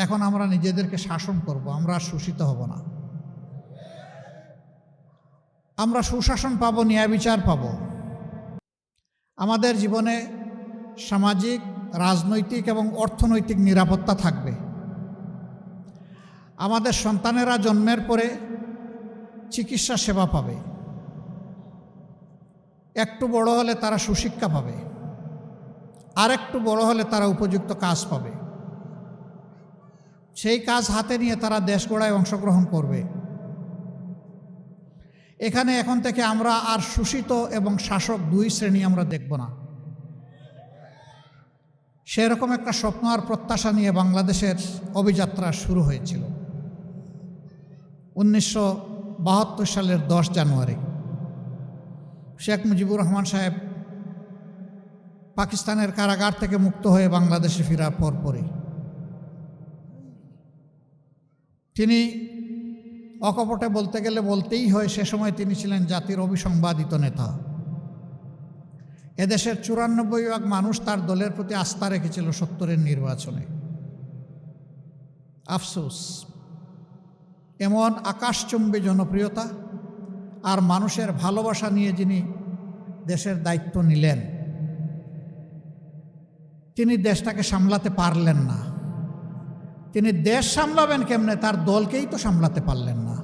এখন আমরা নিজেদেরকে শাসন করব, আমরা শোষিত হব না। আমরা সুশাসন পাব ন্যায় বিচার পাব। আমাদের জীবনে সামাজিক, রাজনৈতিক এবং অর্থনৈতিক নিরাপত্তা থাকবে। আমাদের সন্তানেরা জন্মের পরে চিকিৎসা সেবা পাবে। একটু বড় হলে তারা সুশিক্ষা পাবে। আর একটু বড় হলে তারা উপযুক্ত কাজ পাবে। সেই কাজ হাতে নিয়ে তারা দেশ গড়ায় অংশগ্রহণ করবে। এখানে এখন থেকে আমরা আর শোষিত এবং শাসক দুই শ্রেণি আমরা দেখব না। সেরকম একটা স্বপ্ন আর প্রত্যাশা নিয়ে বাংলাদেশের অভিযাত্রা শুরু হয়েছিল। উনিশশো বাহাত্তর সালের দশ জানুয়ারি। শেখ মুজিবুর রহমান সাহেব পাকিস্তানের কারাগার থেকে মুক্ত হয়ে বাংলাদেশে ফেরার পরপরই। তিনি অকপটে বলতে গেলে বলতেই হয়, সে সময় তিনি ছিলেন জাতির অবিসংবাদিত নেতা। এদেশের চুরানব্বই ভাগ মানুষ তার দলের প্রতি আস্থা রেখেছিল সত্তরের নির্বাচনে। আফসোস। এমন আকাশচুম্বী জনপ্রিয়তা আর মানুষের ভালোবাসা নিয়ে যিনি দেশের দায়িত্ব নিলেন, তিনি দেশটাকে সামলাতে পারলেন না। তিনি দেশ সামলাবেন কেমনে? তার দলকেই তো সামলাতে পারলেন না।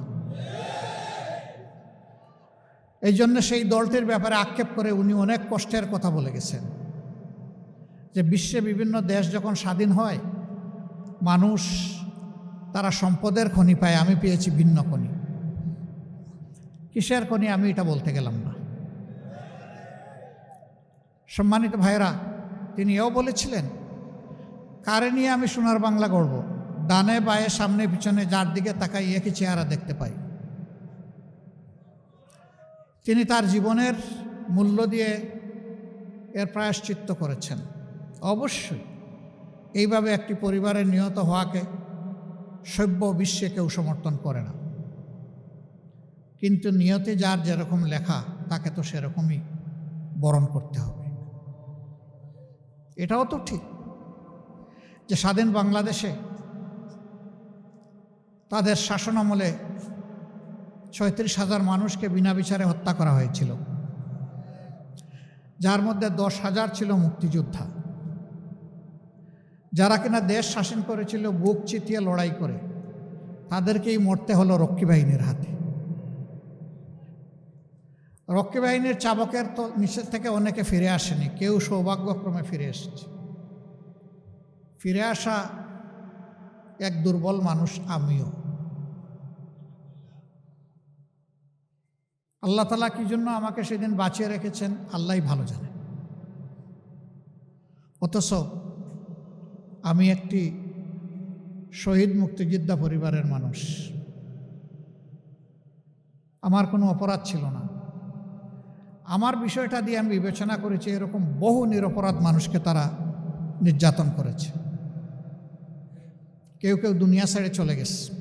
এই জন্য সেই দলটির ব্যাপারে আক্ষেপ করে উনি অনেক কষ্টের কথা বলে গেছেন। যে বিশ্বে বিভিন্ন দেশ যখন স্বাধীন হয়, মানুষ তারা সম্পদের খনি পায়, আমি পেয়েছি ভিন্ন খনি। কিসের খনি? আমি এটা বলতে গেলাম না। সম্মানিত ভাইরা তিনি এও বলেছিলেন, কারে নিয়ে আমি সোনার বাংলা গড়ব? ডানে বায়ে সামনে, পিছনে, যার দিকে তাকাই, একই চেহারা দেখতে পাই। তিনি তার জীবনের মূল্য দিয়ে এর প্রায়শ্চিত্ত করেছেন। অবশ্যই, এইভাবে একটি পরিবারের নিহত হওয়াকে সভ্য বিশ্বে কেউ সমর্থন করে না। কিন্তু নিয়তে যার যেরকম লেখা, তাকে তো সেরকমই বরণ করতে হবে। এটাও তো ঠিক যে স্বাধীন বাংলাদেশে তাদের শাসনামলে ছয়ত্রিশ হাজার মানুষকে বিনা বিচারে হত্যা করা হয়েছিল। যার মধ্যে দশ হাজার ছিল মুক্তিযোদ্ধা। যারা কিনা দেশ শাসন করেছিল, বুক চিতিয়ে লড়াই করে, তাদেরকেই মরতে হলো রক্ষী বাহিনীর হাতে। রক্ষী বাহিনীর চাবকের তো নিচের থেকে অনেকে ফিরে আসেনি, কেউ সৌভাগ্যক্রমে ফিরে এসেছে। ফিরে আসা এক দুর্বল মানুষ আমিও। আল্লাহ তালা কি জন্য আমাকে সেদিন বাঁচিয়ে রেখেছেন? আল্লাহ ভালো জানে। অথচ আমি একটি শহীদ মুক্তিযোদ্ধা পরিবারের মানুষ। আমার কোনো অপরাধ ছিল না। আমার বিষয়টা দিয়ে আমি বিবেচনা করেছি, এরকম বহু নিরপরাধ মানুষকে তারা নির্যাতন করেছে। কেউ কেউ দুনিয়া ছেড়ে চলে গেছে।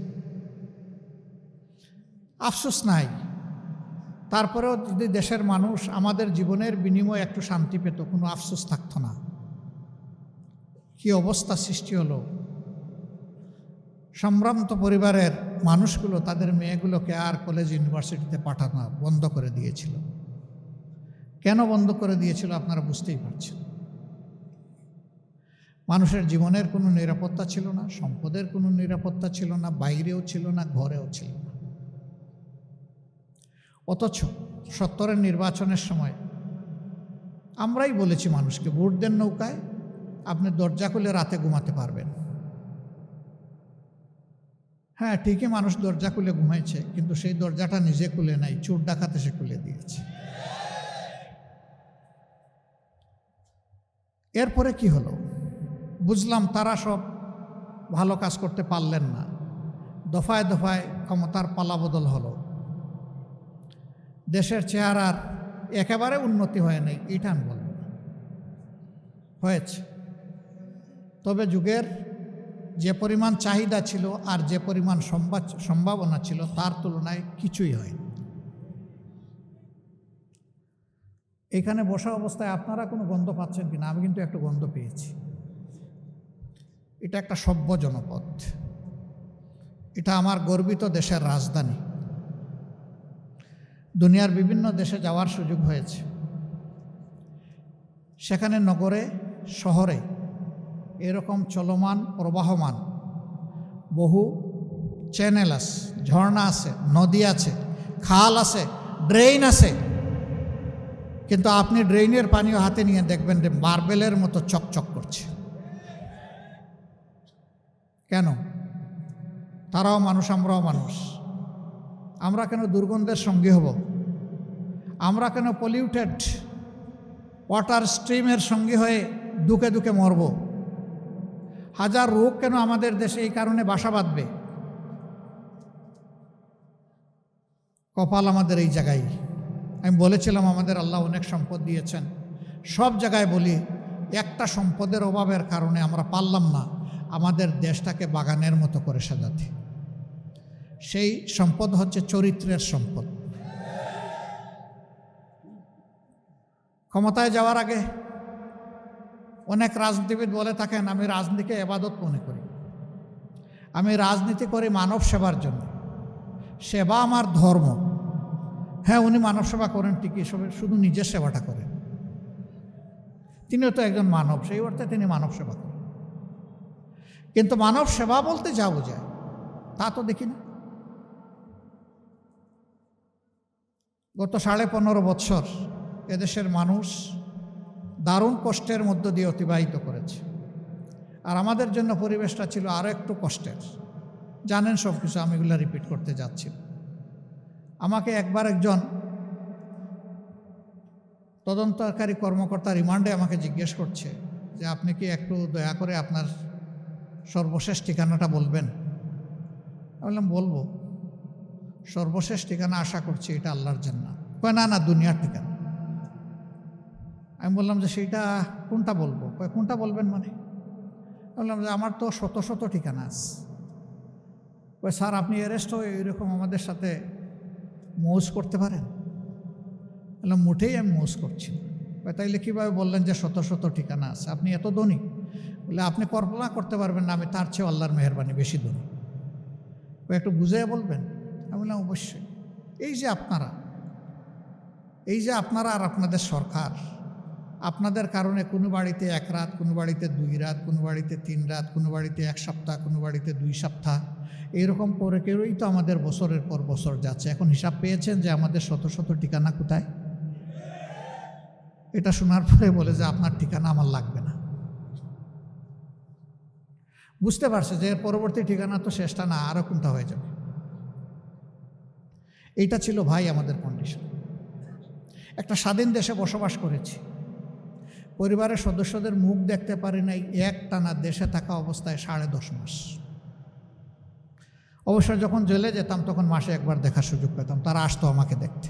আফসোস নাই। তারপরেও যদি দেশের মানুষ আমাদের জীবনের বিনিময়ে একটু শান্তি পেত, কোনো আফসোস থাকতো না। কি অবস্থা সৃষ্টি হলো? সম্ভ্রান্ত পরিবারের মানুষগুলো তাদের মেয়েগুলোকে আর কলেজ ইউনিভার্সিটিতে পাঠানো বন্ধ করে দিয়েছিল। কেন বন্ধ করে দিয়েছিল আপনারা বুঝতেই পারছেন? মানুষের জীবনের কোনো নিরাপত্তা ছিল না, সম্পদের কোনো নিরাপত্তা ছিল না, বাইরেও ছিল না, ঘরেও ছিল না। অথচ সত্তরের নির্বাচনের সময় আমরাই বলেছি মানুষকে, ভোট দেন নৌকায়, আপনি দরজা খুলে রাতে ঘুমাতে পারবেন। হ্যাঁ ঠিকই মানুষ দরজা খুলে ঘুমাইছে, কিন্তু সেই দরজাটা নিজে খুলে নাই, চোর ডাকাতে সে খুলে দিয়েছে। এরপরে কি হলো? বুঝলাম তারা সব ভালো কাজ করতে পারলেন না। দফায় দফায় ক্ষমতার পালাবদল হলো। দেশের চেহারার একেবারে উন্নতি হয় নাই, এটা আমি বলব হয়েছে। তবে যুগের যে পরিমাণ চাহিদা ছিল আর যে পরিমাণ সম্ভাবনা ছিল, তার তুলনায় কিছুই হয়নি। এখানে বসা অবস্থায় আপনারা কোনো গন্ধ পাচ্ছেন কিনা? আমি কিন্তু একটা গন্ধ পেয়েছি। এটা একটা সভ্য জনপদ। এটা আমার গর্বিত দেশের রাজধানী। দুনিয়ার বিভিন্ন দেশে যাওয়ার সুযোগ হয়েছে। সেখানে নগরে, শহরে এরকম চলমান, প্রবাহমান বহু চ্যানেল আছে, ঝর্ণা আছে, নদী আছে, খাল আছে ড্রেন আছে। কিন্তু আপনি ড্রেনের পানিও হাতে নিয়ে দেখবেন যে মার্বেলের মতো চকচক করছে। কেন? তারাও মানুষ, আমরাও মানুষ। আমরা কেন দুর্গন্ধের সঙ্গী হব? আমরা কেন পলিউটেড ওয়াটার স্ট্রিমের সঙ্গী হয়ে দুকে দুকে মরব? হাজার রোগ কেন আমাদের দেশে এই কারণে বাসা বাঁধবে? কপাল আমাদের এই জায়গায়। আমি বলেছিলাম, আমাদের আল্লাহ অনেক সম্পদ দিয়েছেন। সব জায়গায় বলি, একটা সম্পদের অভাবের কারণে আমরা পারলাম না। আমাদের দেশটাকে বাগানের মতো করে সাজাতে। সেই সম্পদ হচ্ছে চরিত্রের সম্পদ। ক্ষমতায় যাওয়ার আগে অনেক রাজনীতিবিদ বলে থাকেন, আমি রাজনীতিকে এবাদত মনে করি। আমি রাজনীতি করি মানব সেবার জন্য। সেবা আমার ধর্ম। হ্যাঁ উনি মানব সেবা করেন ঠিকই শুধু নিজের সেবাটা করেন। তিনিও তো একজন মানব, সেই অর্থে তিনি মানব সেবা করেন। কিন্তু মানব সেবা বলতে যা বোঝায়, তা তো দেখি না। গত সাড়ে পনেরো বৎসর এদেশের মানুষ দারুণ কষ্টের মধ্য দিয়ে অতিবাহিত করেছে। আর আমাদের জন্য পরিবেশটা ছিল আরও একটু কষ্টের। জানেন সব কিছু, আমি এগুলো রিপিট করতে যাচ্ছি। আমাকে একবার একজন তদন্তকারী কর্মকর্তা রিমান্ডে আমাকে জিজ্ঞেস করছে যে, আপনি কি একটু দয়া করে আপনার সর্বশেষ ঠিকানাটা বলবেন? আমি বললাম, বলব। সর্বশেষ ঠিকানা আশা করছি এটা আল্লাহর জন্য কয়, না না, দুনিয়ার ঠিকানা। আমি বললাম যে সেইটা কোনটা বলব? কয়, কোনটা বলবেন মানে? বললাম যে আমার তো শত শত ঠিকানা আছে। কয়, স্যার, আপনি অ্যারেস্ট হয়ে এরকম আমাদের সাথে মৌজ করতে পারেন? বললাম, মোটেই আমি মৌজ করছি না। তাইলে কীভাবে বললেন যে শত শত ঠিকানা আছে? আপনি এত ধনী। বলে, আপনি কল্পনা করতে পারবেন না, আমি তার চেয়ে আল্লাহর মেহরবানি বেশি ধনী। একটু বুঝে বলবেন? আমি বললাম, অবশ্যই। এই যে আপনারা, এই যে আপনারা আর আপনাদের সরকার, আপনাদের কারণে কোনো বাড়িতে এক রাত, কোনো বাড়িতে দুই রাত, কোনো বাড়িতে তিন রাত, কোনো বাড়িতে এক সপ্তাহ, কোনো বাড়িতে দুই সপ্তাহ এইরকম করে কেউই তো আমাদের বছরের পর বছর যাচ্ছে। এখন হিসাব পেয়েছেন যে আমাদের শত শত ঠিকানা কোথায়? এটা শোনার পরে বলে যে আপনার ঠিকানা আমার লাগবে না। বুঝতে পারছে যে পরবর্তী ঠিকানা তো শেষটা না আরও কোনটা হয়ে যাবে? এইটা ছিল ভাই আমাদের কন্ডিশন একটা স্বাধীন দেশে বসবাস করেছি। পরিবারের সদস্যদের মুখ দেখতে পারি নাই এক টানা দেশে থাকা অবস্থায় সাড়ে দশ মাস। অবশ্য যখন জেলে যেতাম তখন মাসে একবার দেখার সুযোগ পেতাম, তারা আসতো আমাকে দেখতে।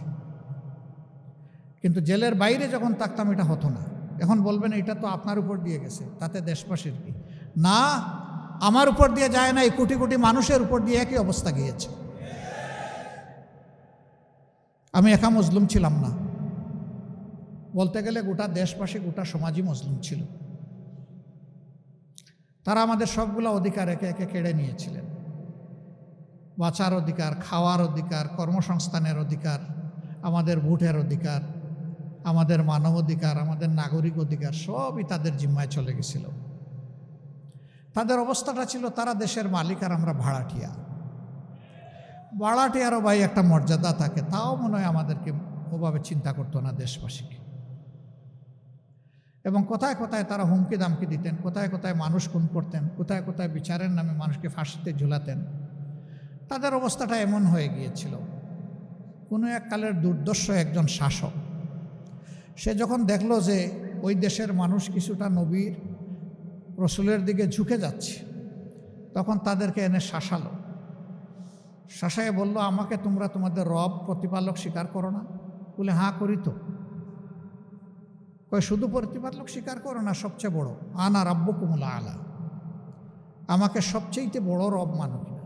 কিন্তু জেলের বাইরে যখন থাকতাম এটা হতো না। এখন বলবেন এটা তো আপনার উপর দিয়ে গেছে, তাতে দেশবাসীর কি? না, আমার উপর দিয়ে যায় না এই কোটি কোটি মানুষের উপর দিয়ে একই অবস্থা গিয়েছে। আমি একা মজলুম ছিলাম না। বলতে গেলে গোটা দেশবাসী, গোটা সমাজই মজলুম ছিল। তারা আমাদের সবগুলো অধিকার একে একে কেড়ে নিয়েছিলেন। বাঁচার অধিকার, খাওয়ার অধিকার, কর্মসংস্থানের অধিকার, আমাদের ভোটের অধিকার, আমাদের মানব অধিকার, আমাদের নাগরিক অধিকার সবই তাদের জিম্মায় চলে গেছিল। তাদের অবস্থাটা ছিল তারা দেশের মালিক আর আমরা ভাড়াটিয়া। ভাড়াটিয়ারও ভাই একটা মর্যাদা থাকে, তাও মনে হয় আমাদেরকে ওভাবে চিন্তা করতো না দেশবাসীকে। এবং কোথায় কোথায় তারা হুমকি দামকি দিতেন, কোথায় কোথায় মানুষ খুন করতেন, কোথায় কোথায় বিচারের নামে মানুষকে ফাঁসিতে ঝুলাতেন, তাদের অবস্থাটা এমন হয়ে গিয়েছিল। কোনো এক কালের দুর্দর্শ একজন শাসক, সে যখন দেখল যে ওই দেশের মানুষ কিছুটা নবীর রসুলের দিকে ঝুঁকে যাচ্ছে, তখন তাদেরকে এনে শাসালো। শাসায় বলল, আমাকে তোমরা তোমাদের রব প্রতিপালক স্বীকার করো না? বলে হাঁ করি তো। কয়, শুধু প্রতিপালক স্বীকার করো না, সবচেয়ে বড়। আনা রাব্য কুমলা আলা। আমাকে সবচেয়েতে বড় রব মানো কিনা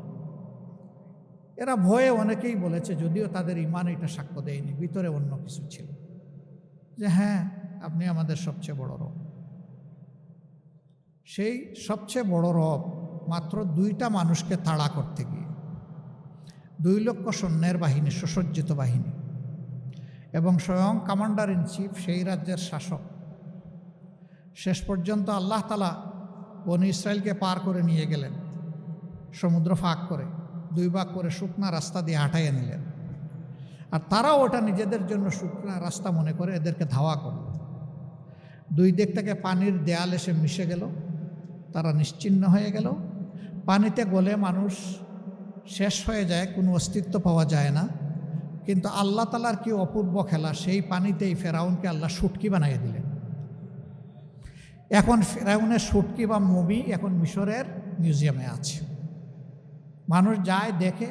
এরা ভয়ে অনেকেই বলেছে, যদিও তাদের ইমান এটা সাক্ষ্য দেয়নি, ভিতরে অন্য কিছু ছিল। যে হ্যাঁ আপনি আমাদের সবচেয়ে বড় রব। সেই সবচেয়ে বড় রব মাত্র দুইটা মানুষকে তাড়া করতে গিয়ে দুই লক্ষ সৈন্যের বাহিনী, সুসজ্জিত বাহিনী এবং স্বয়ং কমান্ডার ইন চিফ সেই রাজ্যের শাসক। শেষ পর্যন্ত আল্লাহ তালা বনি ইসরায়েলকে পার করে নিয়ে গেলেন, সমুদ্র ফাঁক করে, দুই ভাগ করে শুকনা রাস্তা দিয়ে হাঁটাইয়ে নিলেন। আর তারাও ওটা নিজেদের জন্য শুকনা রাস্তা মনে করে এদেরকে ধাওয়া করল। দুই দিক থেকে পানির দেয়াল এসে মিশে গেল, তারা নিশ্চিন্ন হয়ে গেল। পানিতে গলে মানুষ শেষ হয়ে যায়, কোনো অস্তিত্ব পাওয়া যায় না। কিন্তু আল্লাহ তালার কি অপূর্ব খেলা, সেই পানিতেই ফেরাউনকে আল্লাহ সুটকি বানিয়ে দিলেন। এখন ফেরাউনের সুটকি বা মুভি এখন মিশরের মিউজিয়ামে আছে। মানুষ যায়, দেখে,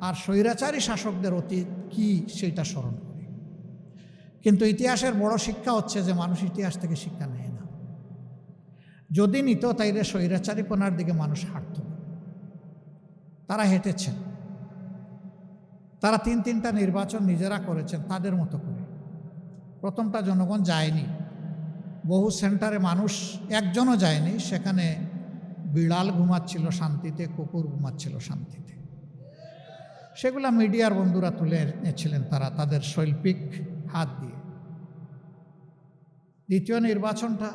আর স্বৈরাচারী শাসকদের অতীত কি সেইটা স্মরণ করে। কিন্তু ইতিহাসের বড় শিক্ষা হচ্ছে যে মানুষ ইতিহাস থেকে শিক্ষা নেয় না। যদি নিত তাইলে স্বৈরাচারীপনার দিকে মানুষ হাঁটত। তারা হেঁটেছেন। তারা তিন, তিনটা নির্বাচন নিজেরা করেছেন তাদের মতো করে। প্রথমটা জনগণ যায়নি। বহু সেন্টারে মানুষ, একজনও যায়নি। সেখানে বিড়াল ঘুমাচ্ছিল শান্তিতে, কুকুর ঘুমাচ্ছিল শান্তিতে। সেগুলা মিডিয়ার বন্ধুরা তুলে এনেছিলেন তারা তাদের শৈল্পিক হাত দিয়ে। দ্বিতীয় নির্বাচনটা,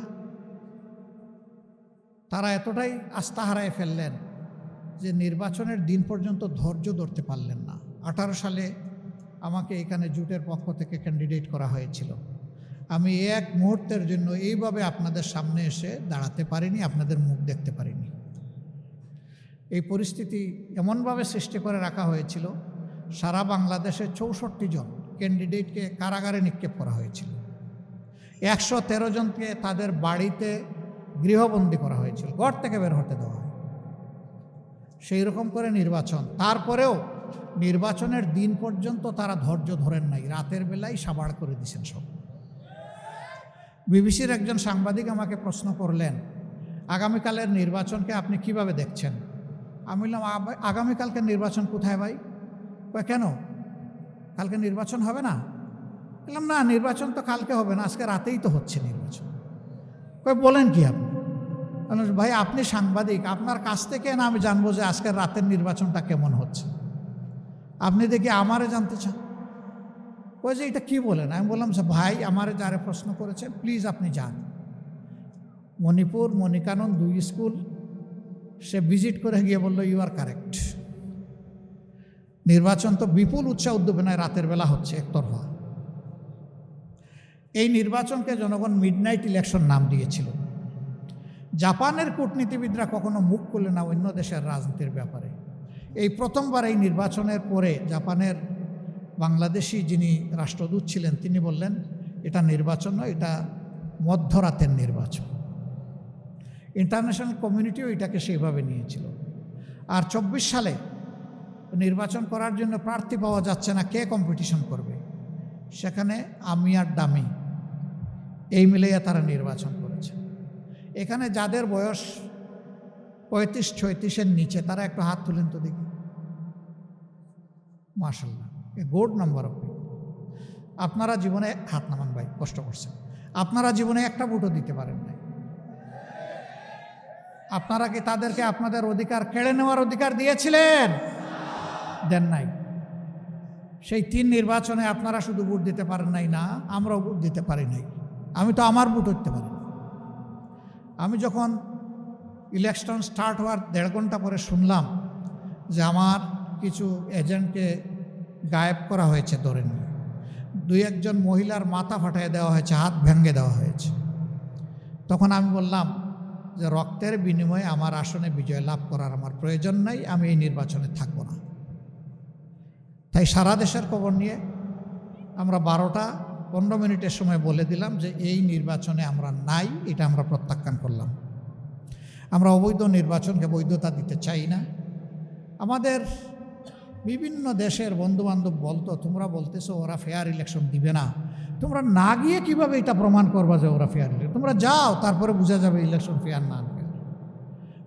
তারা এতটাই আস্থা হারায় ফেললেন যে নির্বাচনের দিন পর্যন্ত ধৈর্য ধরতে পারলেন না। আঠারো সালে আমাকে এখানে জুটের পক্ষ থেকে ক্যান্ডিডেট করা হয়েছিল। আমি এক মুহূর্তের জন্য এইভাবে আপনাদের সামনে এসে দাঁড়াতে পারিনি, আপনাদের মুখ দেখতে পারিনি। এই পরিস্থিতি এমনভাবে সৃষ্টি করে রাখা হয়েছিল, সারা বাংলাদেশে চৌষট্টি জন ক্যান্ডিডেটকে কারাগারে নিক্ষেপ করা হয়েছিল। একশো তেরো জনকে তাদের বাড়িতে গৃহবন্দী করা হয়েছিল, ঘর থেকে বের হতে দেওয়া সেই রকম করে নির্বাচন। তারপরেও নির্বাচনের দিন পর্যন্ত তারা ধৈর্য ধরেন নাই। রাতের বেলায় সাবাড় করে দিয়েছেন সব। বিবিসির একজন সাংবাদিক আমাকে প্রশ্ন করলেন, আগামীকালের নির্বাচনকে আপনি কীভাবে দেখছেন? আমি বললাম আগামীকালকে নির্বাচন কোথায় ভাই? কেন? কালকে নির্বাচন হবে না? বললাম, না, নির্বাচন তো কালকে হবে না, আজকে রাতেই তো হচ্ছে নির্বাচন। বলেন কি আপনি? ভাই, আপনি সাংবাদিক, আপনার কাছ থেকে না আমি জানব যে আজকের রাতের নির্বাচনটা কেমন হচ্ছে। আপনি দেখি আমারে জানতে চান? ওই যে এটা কী বলেন? আমি বললাম যে ভাই, আমারে যারা প্রশ্ন করেছে প্লিজ আপনি যান। মণিপুর, মণিকানন দুই স্কুল, সে ভিজিট করে গিয়ে বলল ইউ আর কারেক্ট নির্বাচন তো বিপুল উৎসাহ উদ্দীপনায় রাতের বেলা হচ্ছে একতরফা। এই নির্বাচনকে জনগণ মিডনাইট ইলেকশন নাম দিয়েছিল। জাপানের কূটনীতিবিদরা কখনো মুখ খুলে না অন্য দেশের রাজনীতির ব্যাপারে। এই প্রথমবার এই নির্বাচনের পরে জাপানের বাংলাদেশি যিনি রাষ্ট্রদূত ছিলেন, তিনি বললেন, এটা নির্বাচন নয়, এটা মধ্যরাতের নির্বাচন। ইন্টারন্যাশনাল কমিউনিটিও এটাকে সেইভাবে নিয়েছিল। আর চব্বিশ সালে নির্বাচন করার জন্য প্রার্থী পাওয়া যাচ্ছে না, কে কম্পিটিশন করবে? সেখানে আমি আর দামি, এই মিলিয়ে তারা নির্বাচন এখানে যাদের বয়স পঁয়ত্রিশ, ছয়ত্রিশের নিচে, তারা একটু হাত তুলেন তো দেখি। মার্শাল্লাহ এ গুড নাম্বার অফ আপনারা জীবনে হাত নামান ভাই, কষ্ট করছেন। আপনারা জীবনে একটা ভোটও দিতে পারেন নাই। আপনারা কি তাদেরকে আপনাদের অধিকার কেড়ে নেওয়ার অধিকার দিয়েছিলেন? দেন নাই। সেই তিন নির্বাচনে আপনারা শুধু ভোট দিতে পারেন নাই না, আমরাও ভোট দিতে পারি নাই। আমি তো আমার ভোট হতে পারি। আমি যখন ইলেকশন স্টার্ট হওয়ার দেড় ঘণ্টা পরে শুনলাম যে আমার কিছু এজেন্টকে গায়েব করা হয়েছে ধরে নিয়ে দুই একজন মহিলার মাথা ফাটাই দেওয়া হয়েছে, হাত ভেঙে দেওয়া হয়েছে। তখন আমি বললাম যে রক্তের বিনিময়ে আমার আসনে বিজয় লাভ করার আমার প্রয়োজন নাই, আমি এই নির্বাচনে থাকব না। তাই সারা দেশের খবর নিয়ে আমরা বারোটা পনেরো মিনিটের সময় বলে দিলাম যে এই নির্বাচনে আমরা নাই, এটা আমরা প্রত্যাখ্যান করলাম। আমরা অবৈধ নির্বাচনকে বৈধতা দিতে চাই না। আমাদের বিভিন্ন দেশের বন্ধুবান্ধব বলতো, তোমরা বলতেছো ওরা ফেয়ার ইলেকশন দিবে না। তোমরা না গিয়ে কীভাবে এটা প্রমাণ করবা যে ওরা ফেয়ার ইলেকশন তোমরা যাও, তারপরে বোঝা যাবে ইলেকশন ফেয়ার না ফেয়ার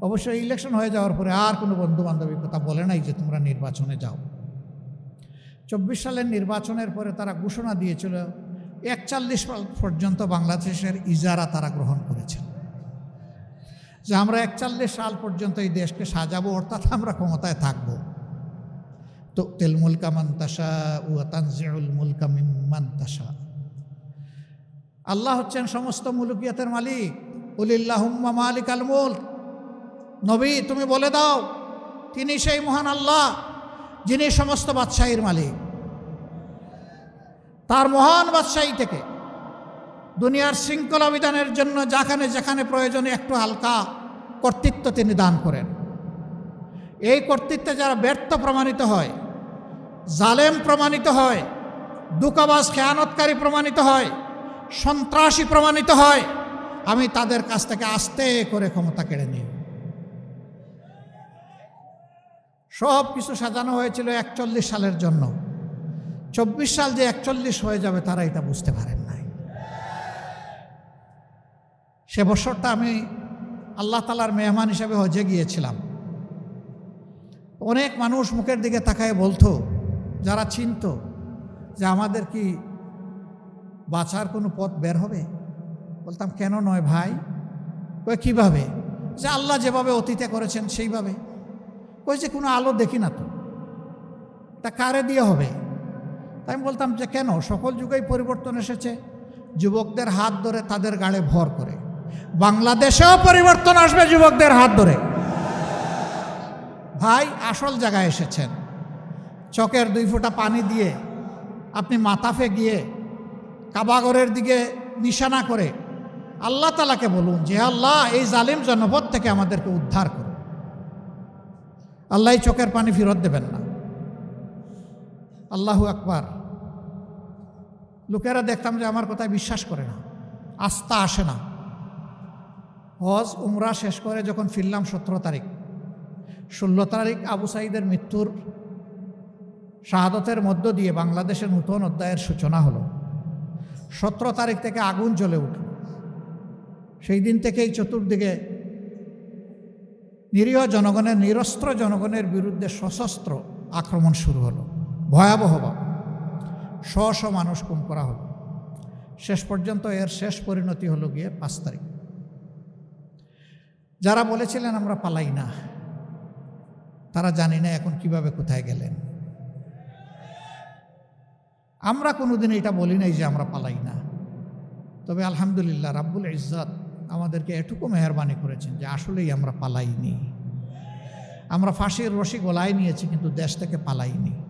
অবশ্যই ইলেকশন হয়ে যাওয়ার পরে আর কোনো বন্ধু বান্ধবীর কথা বলে নাই যে তোমরা নির্বাচনে যাও। চব্বিশ সালের নির্বাচনের পরে তারা ঘোষণা দিয়েছিল একচল্লিশ পর্যন্ত বাংলাদেশের ইজারা তারা গ্রহণ করেছেন। যে আমরা একচল্লিশ সাল পর্যন্ত এই দেশকে সাজাবো, অর্থাৎ আমরা ক্ষমতায় থাকব। তো তেল মুলকা মান্তাসা ও তানজিউল মুলকা মিমান্তাসা আল্লাহ হচ্ছেন সমস্ত মুলুকিয়াতের মালিক। উলিল্লাহুম্মা মালিক আল মুলক। নবী, তুমি বলে দাও, তিনি সেই মহান আল্লাহ, যিনি সমস্ত বাদশাহীর মালিক। তার মহান বাদশাহী থেকে। দুনিয়ার শৃঙ্খলা বিধানের জন্য যেখানে যেখানে প্রয়োজনে একটু হালকা কর্তৃত্ব তিনি দান করেন। এই কর্তৃত্বে যারা ব্যর্থ প্রমাণিত হয়, জালেম প্রমাণিত হয় দুকাবাজ খেয়ানতকারী প্রমাণিত হয়, সন্ত্রাসী প্রমাণিত হয়, আমি তাদের কাছ থেকে আস্তে করে ক্ষমতা কেড়ে নিই। সব কিছু সাজানো হয়েছিল একচল্লিশ সালের জন্য। চব্বিশ সাল যে একচল্লিশ হয়ে যাবে তারা এটা বুঝতে পারেন নাই। সে বছরটা আমি আল্লাহ তালার মেহমান হিসেবে হজে গিয়েছিলাম। অনেক মানুষ মুখের দিকে তাকায় বলতো, যারা চিনত যে আমাদের কি বাঁচার কোনো পথ বের হবে? বলতাম, কেন নয় ভাই? কই, কীভাবে? যে আল্লাহ যেভাবে অতীতে করেছেন সেইভাবে। কই যে কোনো আলো দেখি না তো। তা কারে দিয়ে হবে? আমি বলতাম যে কেন? সকল যুগেই পরিবর্তন এসেছে। যুবকদের হাত ধরে তাদের গাড়ে ভর করে। বাংলাদেশেও পরিবর্তন আসবে যুবকদের হাত ধরে। ভাই, আসল জায়গায় এসেছেন। চকের দুই ফোঁটা পানি দিয়ে আপনি মাথাফে গিয়ে কাবাগরের দিকে নিশানা করে আল্লাহ তালাকে বলুন যে, আল্লাহ, এই জালিম জনপদ থেকে আমাদেরকে উদ্ধার করুন। আল্লাহ চোখের পানি ফেরত দেবেন না। আল্লাহু আকবার। লোকেরা দেখতাম যে আমার কথায় বিশ্বাস করে না। আস্থা আসে না। হজ, উমরা শেষ করে যখন ফিরলাম সতেরো তারিখ। ষোলো তারিখ আবু সাইদের মৃত্যুর শাহাদতের মধ্য দিয়ে বাংলাদেশের নূতন অধ্যায়ের সূচনা হলো। সতেরো তারিখ থেকে আগুন জ্বলে উঠল। সেই দিন থেকেই চতুর্দিকে নিরীহ জনগণের, নিরস্ত্র জনগণের বিরুদ্ধে সশস্ত্র আক্রমণ শুরু হলো। ভয়াবহভাবে শ শ মানুষ খুন করা হলো। শেষ পর্যন্ত এর শেষ পরিণতি হলো গিয়ে পাঁচ তারিখ। যারা বলেছিলেন আমরা পালাই না, তারা জানি না এখন কীভাবে কোথায় গেলেন। আমরা কোনোদিন এটা বলি নাই যে আমরা পালাই না। তবে আলহামদুলিল্লাহ রাব্বুল ইজ্জাত আমাদেরকে এটুকু মেহরবানি করেছেন যে আসলেই আমরা পালাইনি। আমরা ফাঁসির রশি গলায় নিয়েছি কিন্তু দেশ থেকে পালাইনি।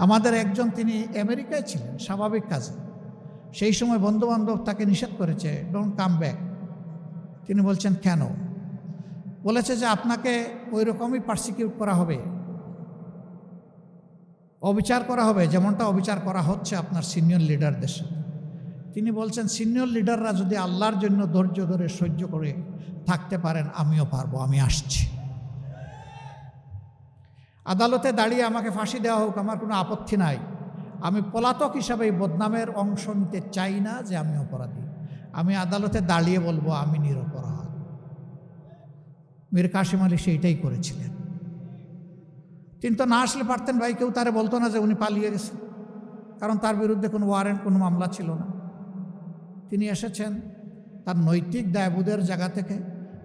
আমাদের একজন তিনি আমেরিকায় ছিলেন, স্বাভাবিক কাজে। সেই সময় বন্ধুবান্ধব তাকে নিষেধ করেছে ডোন্ট কাম ব্যাক তিনি বলছেন, কেন? বলেছে যে, আপনাকে ওই রকমই পার্সিকিউট করা হবে। অবিচার করা হবে, যেমনটা অবিচার করা হচ্ছে আপনার সিনিয়র লিডারদের সাথে। তিনি বলছেন সিনিয়র লিডাররা যদি আল্লাহর জন্য ধৈর্য ধরে, সহ্য করে থাকতে পারেন, আমিও পারব, আমি আসছি। আদালতে দাঁড়িয়ে আমাকে ফাঁসি দেওয়া হোক, আমার কোনো আপত্তি নাই। আমি পলাতক হিসাবে বদনামের অংশ নিতে চাই না যে আমি অপরাধী। আমি আদালতে দাঁড়িয়ে বলব, আমি নিরপরাধ। মীর কাশিম আলী সেইটাই করেছিলেন। তিনি তো না আসলে পারতেন, ভাই, কেউ তারে বলতো না যে উনি পালিয়ে গেছেন। কারণ তার বিরুদ্ধে কোনো ওয়ারেন্ট কোনো মামলা ছিল না। তিনি এসেছেন, তার নৈতিক দায়বোধের জায়গা থেকে,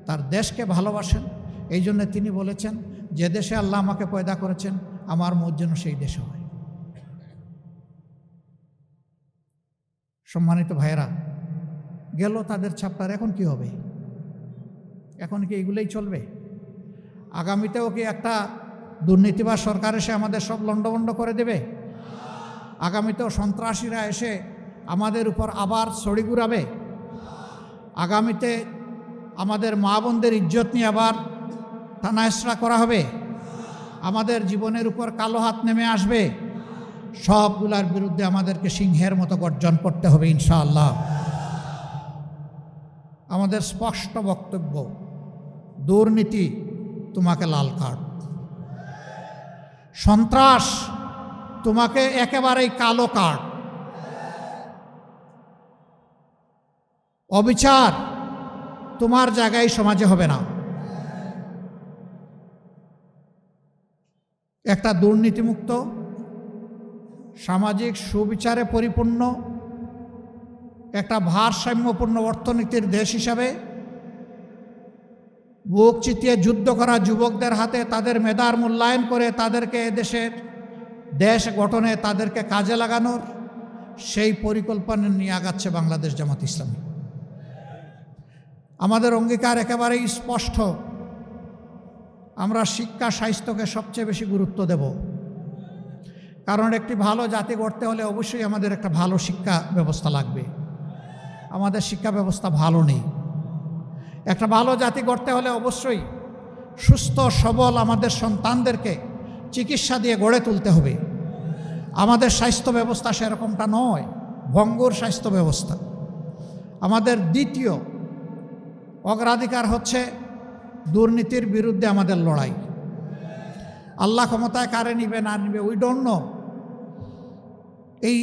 তার দেশকে ভালোবাসেন। এই জন্য তিনি বলেছেন যে দেশে আল্লাহ আমাকে পয়দা করেছেন, আমার মত যেন সেই দেশে হয়। সম্মানিত ভাইয়েরা, গেল তাদের ছাপ্তার এখন কি হবে? এখন কি এগুলোই চলবে? আগামীতেও কি একটা দুর্নীতিবাজ সরকার এসে আমাদের সব লণ্ডভণ্ড করে দেবে? আগামীতেও সন্ত্রাসীরা এসে আমাদের উপর আবার ছড়ি ঘুরাবে? আগামীতে আমাদের মা বোনদের ইজ্জত নিয়ে আবার থানায়সরা করা হবে। আমাদের জীবনের উপর কালো হাত নেমে আসবে। সবগুলার বিরুদ্ধে আমাদেরকে সিংহের মতো গর্জন করতে হবে ইনশাআল্লাহ। আমাদের স্পষ্ট বক্তব্য, দুর্নীতি তোমাকে লাল কার্ড। সন্ত্রাস তোমাকে একেবারেই কালো কার্ড। অবিচার তোমার জায়গায় সমাজে হবে না। একটা দুর্নীতিমুক্ত, সামাজিক সুবিচারে পরিপূর্ণ, একটা ভারসাম্যপূর্ণ অর্থনীতির দেশ হিসাবে বুক চিতিয়ে যুদ্ধ করা যুবকদের হাতে তাদের মেধার মূল্যায়ন করে তাদেরকে দেশের দেশ গঠনে তাদেরকে কাজে লাগানোর, সেই পরিকল্পনা নিয়ে আগাচ্ছে বাংলাদেশ জামাত ইসলামী। আমাদের অঙ্গীকার একেবারেই স্পষ্ট। আমরা শিক্ষা স্বাস্থ্যকে সবচেয়ে বেশি গুরুত্ব দেব। কারণ একটি ভালো জাতি গড়তে হলে অবশ্যই আমাদের একটা ভালো শিক্ষা ব্যবস্থা লাগবে। আমাদের শিক্ষা ব্যবস্থা ভালো নেই। একটা ভালো জাতি গড়তে হলে অবশ্যই সুস্থ, সবল আমাদের সন্তানদেরকে চিকিৎসা দিয়ে গড়ে তুলতে হবে। আমাদের স্বাস্থ্য ব্যবস্থা সেরকমটা নয়, ভঙ্গুর স্বাস্থ্য ব্যবস্থা। আমাদের দ্বিতীয় অগ্রাধিকার হচ্ছে দুর্নীতির বিরুদ্ধে আমাদের লড়াই। আল্লাহ ক্ষমতায় কারে নিবে, না নিবে উই ডোন্ট নো এই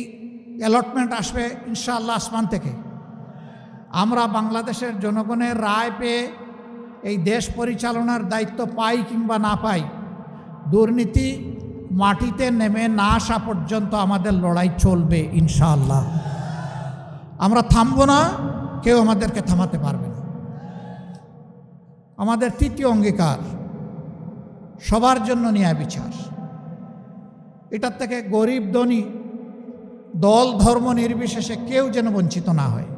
অ্যালটমেন্ট আসবে ইনশাআল্লাহ আসমান থেকে। আমরা বাংলাদেশের জনগণের রায় পেয়ে এই দেশ পরিচালনার দায়িত্ব পাই কিংবা না পাই, দুর্নীতি মাটিতে নেমে না আসা পর্যন্ত আমাদের লড়াই চলবে ইনশাআল্লাহ। আমরা থামব না, কেউ আমাদেরকে থামাতে পারবে না। আমাদের তৃতীয় অঙ্গীকার, সবার জন্য ন্যায় বিচার। এটার থেকে গরিব ধনী, দল ধর্ম নির্বিশেষে কেউ যেন বঞ্চিত না হয়।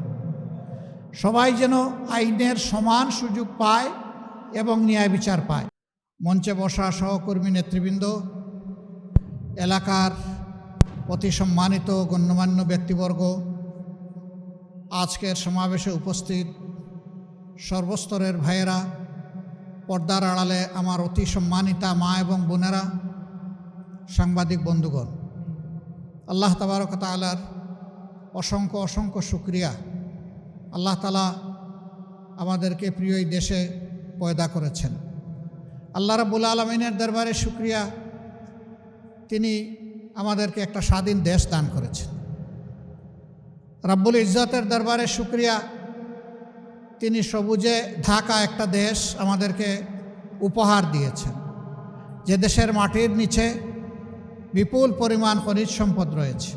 সবাই যেন আইনের সমান সুযোগ পায় এবং ন্যায় বিচার পায়। মঞ্চে বসা সহকর্মী নেতৃবৃন্দ, এলাকার অতি সম্মানিত গণ্যমান্য ব্যক্তিবর্গ, আজকের সমাবেশে উপস্থিত সর্বস্তরের ভাইয়েরা পর্দার আড়ালে আমার অতি সম্মানিতা মা এবং বোনেরা, সাংবাদিক বন্ধুগণ, আল্লাহ তাবারক তালার অসংখ্য অসংখ্য শুক্রিয়া। আল্লাহ তালা আমাদেরকে প্রিয় এই দেশে পয়দা করেছেন। আল্লাহ রাবুল আলমিনের দরবারে শুক্রিয়া। তিনি আমাদেরকে একটা স্বাধীন দেশ দান করেছেন। রাব্বুল ইজ্জতের দরবারে শুক্রিয়া। তিনি সবুজে ঢাকা একটা দেশ আমাদেরকে উপহার দিয়েছেন। যে দেশের মাটির নিচে বিপুল পরিমাণ খনিজ সম্পদ রয়েছে।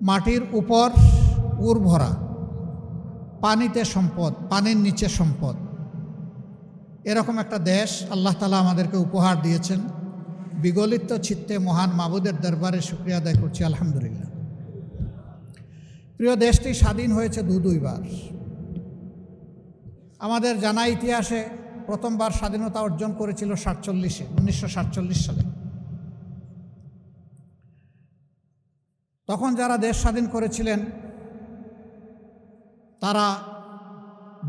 মাটির উপর উর্ভরা পানিতে সম্পদ, পানির নিচে সম্পদ। এরকম একটা দেশ আল্লাহ তালা আমাদেরকে উপহার দিয়েছেন। বিগলিত চিত্তে মহান মাবুদের দরবারে শুক্রিয়া আদায় করছি, আলহামদুলিল্লাহ। প্রিয় দেশটি স্বাধীন হয়েছে দু দুইবার আমাদের জানা ইতিহাসে প্রথমবার স্বাধীনতা অর্জন করেছিল সাতচল্লিশে, উনিশশো সাতচল্লিশ সালে। তখন যারা দেশ স্বাধীন করেছিলেন, তারা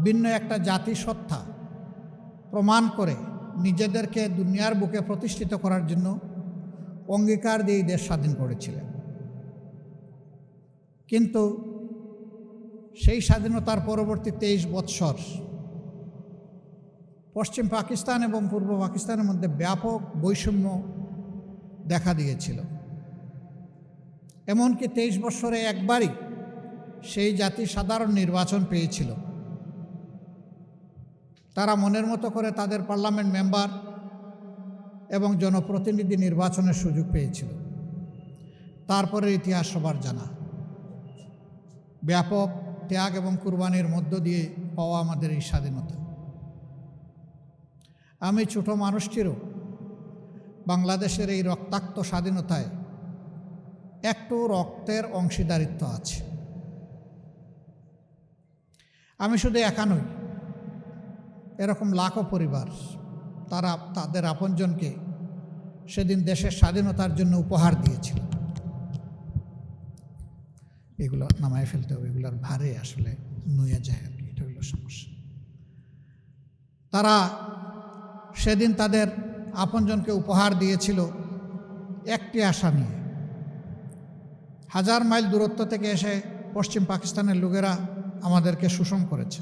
ভিন্ন একটা জাতিসত্তা প্রমাণ করে নিজেদেরকে দুনিয়ার বুকে প্রতিষ্ঠিত করার জন্য অঙ্গীকার দিয়ে দেশ স্বাধীন করেছিলেন। কিন্তু সেই স্বাধীনতার পরবর্তী তেইশ বৎসর পশ্চিম পাকিস্তান এবং পূর্ব পাকিস্তানের মধ্যে ব্যাপক বৈষম্য দেখা দিয়েছিল। এমনকি তেইশ বছরে একবারই সেই জাতি সাধারণ নির্বাচন পেয়েছিল। তারা মনের মতো করে তাদের পার্লামেন্ট মেম্বার এবং জনপ্রতিনিধি নির্বাচনের সুযোগ পেয়েছিল। তারপরে ইতিহাস সবার জানা। ব্যাপক ত্যাগ এবং কুরবানির মধ্য দিয়ে পাওয়া আমাদের এই স্বাধীনতা। আমি ছোট মানুষটিরও বাংলাদেশের এই রক্তাক্ত স্বাধীনতায় একটু রক্তের অংশীদারিত্ব আছে। আমি শুধু একা নই, এরকম লাখো পরিবার, তারা, তাদের আপনজনকে সেদিন দেশের স্বাধীনতার জন্য উপহার দিয়েছিল। এগুলো নামায় ফেলতে হবে, এগুলোর ভারে আসলে নুয়ে যায় আর কি, এটা হলো সমস্যা। তারা সেদিন তাদের আপনজনকে উপহার দিয়েছিল একটি আশা নিয়ে। হাজার মাইল দূরত্ব থেকে এসে পশ্চিম পাকিস্তানের লোকেরা আমাদেরকে শোষণ করেছে।